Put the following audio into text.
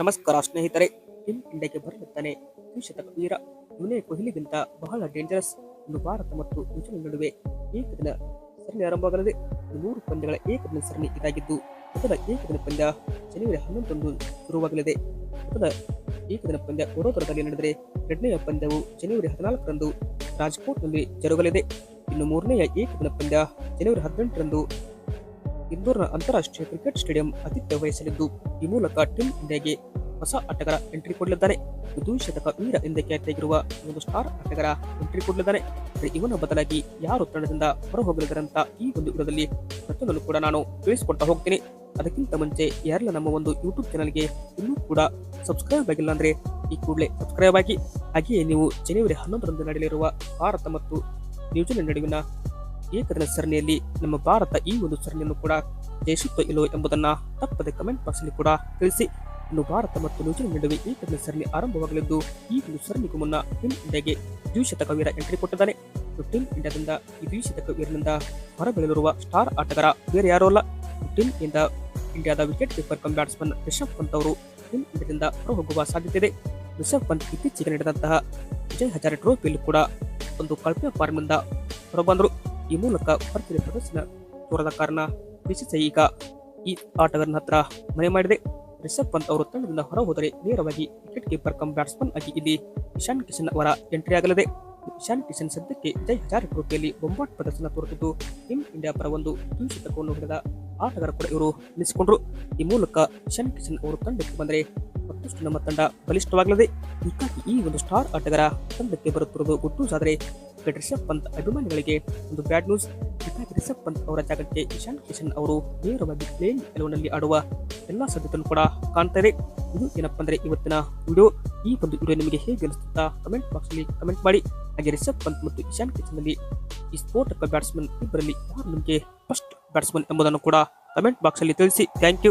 ನಮಸ್ಕಾರ ಸ್ನೇಹಿತರೆ ಟೀಮ್ ಇಂಡಿಯಾಗೆ ಬರುತ್ತಾನೆ ದ್ವಿಶತಕ ವೀರ ಇವನೇ ಕೊಹ್ಲಿಗಿಂತ ಬಹಳ ಡೇಂಜರಸ್ ಇನ್ನು ಭಾರತ ಮತ್ತು ನ್ಯೂಜಿಲೆಂಡ್ ನಡುವೆ ಏಕದಿನ ಸರಣಿ ಆರಂಭವಾಗಲಿದೆ. ಮೂರು ಪಂದ್ಯಗಳ ಏಕದಿನ ಸರಣಿ ಇದಾಗಿದ್ದು, ಮೊದಲ ಏಕದಿನ ಪಂದ್ಯ ಜನವರಿ ಹನ್ನೊಂದರಂದು ಶುರುವಾಗಲಿದೆ. ಮೊದಲ ಏಕದಿನ ಪಂದ್ಯ ವಡೋದರದಲ್ಲಿ ನಡೆದರೆ ಎರಡನೆಯ ಪಂದ್ಯವು ಜನವರಿ ಹದಿನಾಲ್ಕರಂದು ರಾಜ್ಕೋಟ್ನಲ್ಲಿ ಜರುಗಲಿದೆ. ಇನ್ನು ಮೂರನೆಯ ಏಕದಿನ ಪಂದ್ಯ ಜನವರಿ ಹದಿನೆಂಟರಂದು ಇಂದೋರ್ನ ಅಂತಾರಾಷ್ಟ್ರೀಯ ಕ್ರಿಕೆಟ್ ಸ್ಟೇಡಿಯಂ ಆತಿಥ್ಯ ವಹಿಸಲಿದ್ದು, ಈ ಮೂಲಕ ಟೀಮ್ ಇಂಡಿಯಾಗೆ ಹೊಸ ಆಟಗಾರ ಎಂಟ್ರಿ ಕೊಡಲಿದ್ದಾರೆ. ದ್ವಿಶತಕ ವೀರ ಎಂದೇ ಖ್ಯಾತಿಯಾಗಿರುವ ಒಂದು ಸ್ಟಾರ್ ಆಟಗಾರ ಎಂಟ್ರಿ ಕೊಡಲಿದ್ದಾರೆ. ಇವನ ಬದಲಾಗಿ ಯಾರು ತಂಡದಿಂದ ಹೊರ ಅಂತ ಈ ಒಂದು ವಿಡಿಯೋದಲ್ಲಿ ಪ್ರತಿಯೊಂದನ್ನು ಕೂಡ ನಾನು ತಿಳಿಸಿಕೊಡ್ತಾ ಹೋಗ್ತೀನಿ. ಅದಕ್ಕಿಂತ ಮುಂಚೆ ಯಾರೆಲ್ಲ ನಮ್ಮ ಒಂದು ಯೂಟ್ಯೂಬ್ ಚಾನಲ್ಗೆ ಇನ್ನೂ ಕೂಡ ಸಬ್ಸ್ಕ್ರೈಬ್ ಆಗಿಲ್ಲ ಅಂದ್ರೆ ಈ ಕೂಡಲೇ ಸಬ್ಸ್ಕ್ರೈಬ್ ಆಗಿ. ಹಾಗೆಯೇ ನೀವು ಜನವರಿ ಹನ್ನೊಂದರಂದು ನಡೆಯಲಿರುವ ಭಾರತ ಮತ್ತು ನ್ಯೂಜಿಲೆಂಡ್ ನಡುವಿನ ಏಕದಿನ ಸರಣಿಯಲ್ಲಿ ನಮ್ಮ ಭಾರತ ಈ ಒಂದು ಸರಣಿಯನ್ನು ಕೂಡ ಜಯಿಸುತ್ತೋ ಇಲ್ಲೋ ಎಂಬುದನ್ನ ತಪ್ಪದೆ ಕಮೆಂಟ್ ಬಾಕ್ಸ್ ಅಲ್ಲಿ ಕೂಡ ತಿಳಿಸಿ. ಇನ್ನು ಭಾರತ ಮತ್ತು ನ್ಯೂಜಿಲೆಂಡ್ ನಡುವೆ ಏಕದಿನ ಸರಣಿ ಆರಂಭವಾಗಲಿದ್ದು, ಈ ಒಂದು ಸರಣಿಗೂ ಮುನ್ನ ಟೀಮ್ ಇಂಡಿಯಾಗೆ ದ್ವಿಶತಕ ವೀರ ಎಂಟ್ರಿ ಕೊಟ್ಟಿದ್ದಾನೆ. ಟೀಮ್ ಇಂಡಿಯಾದಿಂದ ಈ ದ್ವಿಶತಕ ವೀರನಿಂದ ಹೊರಬೀಳಲಿರುವ ಸ್ಟಾರ್ ಆಟಗಾರ ಬೇರೆ ಯಾರೂ ಅಲ್ಲ. ಟೀಮ್ ಇಂದ ಇಂಡಿಯಾದ wicket keeper cum batsman Rishabh Pant ಅವರು ಟೀಮ್ ಇಂಡಿಯಾದಿಂದ ಹೊರಹೋಗುವ ಸಾಧ್ಯತೆ ಇದೆ. ರಿಷಬ್ ಪಂತ್ ಇತ್ತೀಚೆಗೆ ನಡೆದಂತಹ ವಿಜಯ್ ಹಜಾರೆ ಟ್ರೋಫಿಯಲ್ಲಿ ಕೂಡ ಒಂದು ಕಳಪೆ ಫಾರ್ಮ್ನಿಂದ ಹೊರಬಂದರು. ಈ ಮೂಲಕ ಭಾರತೀಯ ಪ್ರದರ್ಶನ ತೋರದ ಕಾರಣ ಬಿಸಿಸಿಐ ಈಗ ಈ ಆಟಗಾರನ ಹತ್ರ ಮನೆ ಮಾಡಿದೆ. ರಿಷಬ್ ಪಂತ್ ಅವರು ತಂಡದಿಂದ ಹೊರ ಹೋದರೆ ನೇರವಾಗಿ ವಿಕೆಟ್ ಕೀಪರ್ ಕಮ್ ಬ್ಯಾಟ್ಸ್ಮನ್ ಆಗಿ ಇಲ್ಲಿ ಇಶಾನ್ ಕಿಶನ್ ಅವರ ಎಂಟ್ರಿ ಆಗಲಿದೆ. ಇಶಾನ್ ಕಿಶನ್ ಸದ್ಯಕ್ಕೆ ಜೈ ಹಜಾರ್ ಟ್ರೋಫಿಯಲ್ಲಿ ಬೊಂಬಾಟ್ ಪ್ರದರ್ಶನ ತೋರುತ್ತಿದ್ದು ಟೀಮ್ ಇಂಡಿಯಾ ಪರ ಒಂದು ದ್ವಿಶತಕವನ್ನು ಹಿಡಿದ ಆಟಗಾರ ಕೂಡ ಇವರು ನಿಲ್ಲಿಸಿಕೊಂಡ್ರು. ಈ ಮೂಲಕ ಇಶಾನ್ ಕಿಶನ್ ಅವರು ತಂಡಕ್ಕೆ ಬಂದರೆ ಮತ್ತಷ್ಟು ನಮ್ಮ ತಂಡ ಬಲಿಷ್ಠವಾಗಲಿದೆ. ಹೀಗಾಗಿ ಈ ಒಂದು ಸ್ಟಾರ್ ಆಟಗಾರ ತಂಡಕ್ಕೆ ಬರುತ್ತಿರುವುದು ಗುಟ್ಟೂಸಾದರೆ ಕ್ರಿಕೆಟ್ ರಿಷಬ್ ಪಂತ್ ಅಭಿಮಾನಿಗಳಿಗೆ ಒಂದು ಬ್ಯಾಡ್ ನ್ಯೂಸ್. ರಿಷಬ್ ಪಂತ್ ಅವರ ಜಾಗಕ್ಕೆ ಇಶಾನ್ ಕಿಶನ್ ಅವರು ನೇರವಾಗಿ ಪ್ಲೇನ್ ಎಲೆವನಲ್ಲಿ ಆಡುವ ಎಲ್ಲಾ ಸಾಧ್ಯತೆಯನ್ನು ಕೂಡ ಕಾಣ್ತಾ ಇದೆ. ಏನಪ್ಪ ಅಂದ್ರೆ ಇವತ್ತಿನ ವಿಡಿಯೋ. ಈ ಒಂದು ವಿಡಿಯೋ ನಿಮಗೆ ಹೇಗೆ ಅನಿಸುತ್ತಾ ಕಮೆಂಟ್ ಬಾಕ್ಸ್ ಅಲ್ಲಿ ಕಮೆಂಟ್ ಮಾಡಿ. ಹಾಗೆ ರಿಷಬ್ ಪಂತ್ ಮತ್ತು ಇಶಾನ್ ಕಿಶನ್ ಅಲ್ಲಿ ಈ ಸ್ಫೋಟಕ ಬ್ಯಾಟ್ಸ್ಮನ್ ಇಬ್ಬರಲ್ಲಿ ಯಾರು ನಿಮಗೆ ಫಸ್ಟ್ ಬ್ಯಾಟ್ಸ್ಮನ್ ಎಂಬುದನ್ನು ಕೂಡ ಕಮೆಂಟ್ ಬಾಕ್ಸ್ ಅಲ್ಲಿ ತಿಳಿಸಿ. Thank you.